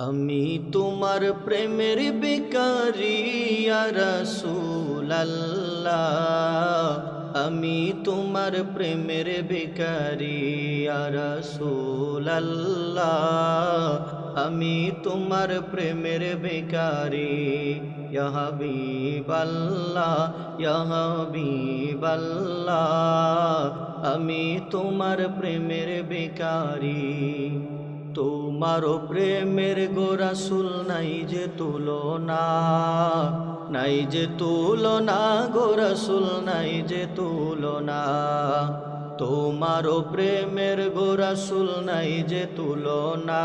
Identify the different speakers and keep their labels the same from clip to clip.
Speaker 1: আমি তোমার প্রেমের বেকারি রসুল্লাহ আমি তোমার প্রেমের বেকারি রসুল্লাহ আমি তোমার প্রেমের বেকারি ইহাবিবাল্লাহ ইহাবিবাল্লাহ আমি তোমার প্রেমের বেকারি তোমারও প্রেমের গোরাসুল নাই যে তুলনা, নাই যে তুলনা গোরাসুল নাই যে তুলনা। তোমারও প্রেমের গোরাসুল নাই যে তুলনা,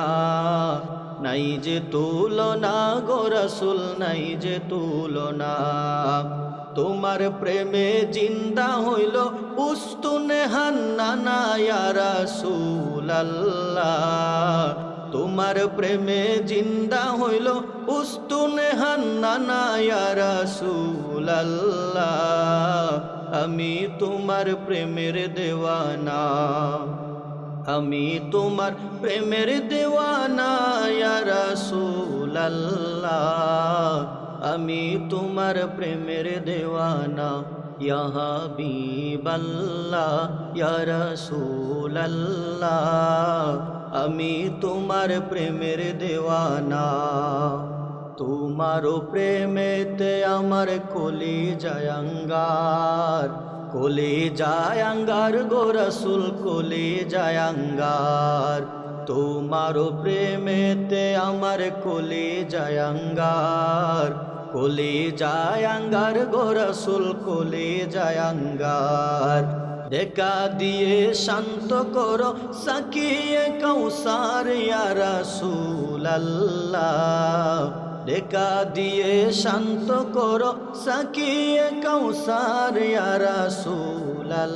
Speaker 1: নাই যে তুলনা গোরাসুল নাই যে তুলনা। তোমার প্রেমে জিন্দা হইল উস্তুনে হান্নানা রাসূলুল্লাহ। তোমার প্রেমে জিন্দা হইল উস্তুনে হান্নানা রাসূলুল্লাহ। আমি তোমার প্রেমের দেওয়ানা, আমি তোমার প্রেমের দেওয়ানা রাসূলুল্লাহ। আমি তোমার প্রেমের দেওয়ানা। ইয়াহাবিবাল্লাহ ইয়ারসুল্লাহ আমি তোমার প্রেমের দেওয়ানা। তোমারও প্রেমেতে আমার কলি জায়াঙ্গার কলি জায়াঙ্গার গোরসুল কলি জায়াঙ্গার তোমারও প্রেমেতে আমার কলি জায়াঙ্গার কলি জায়াঙ্গার গোরসুল কলি জায়াঙ্গার দেখা দিয়ে শান্ত করো, সাকিয়ে কৌসার রাসূলুল্লাহ। দেখা দিয়ে শান্ত করো, সাকিয়ে কৌসার রাসূলুল্লাহ।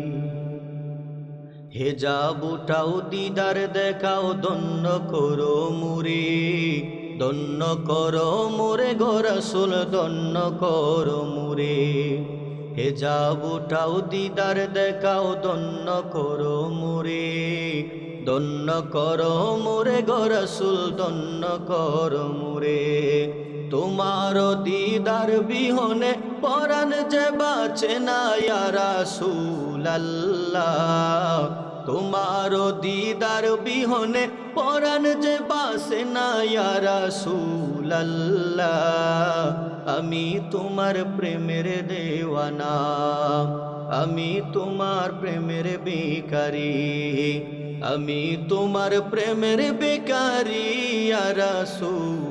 Speaker 1: হেজাব উঠাও দিদার দেখাও দন্য করো মুরে দন্য করো মুরে গোরসুল দন্য করো মুরে হেজাব উঠাও দিদার, দেখাও দন্য করো মুরে দন্য করো মুরে গরসুল দন্য করো মুরে তোমার দিদার বিহনে পরাণ যে বাঁচে না রাসূলুল্লাহ। তোমার দিদার বিহনে পরাণ যে বাসে না রাসূলুল্লাহ আমি তোমার প্রেমের দেওয়ানা, আমি তোমার প্রেমের বেকারি আমি তোমার প্রেমের বেকারি রাসূলুল্লাহ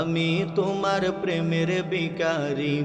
Speaker 1: আমি তোমার প্রেমের বেকারি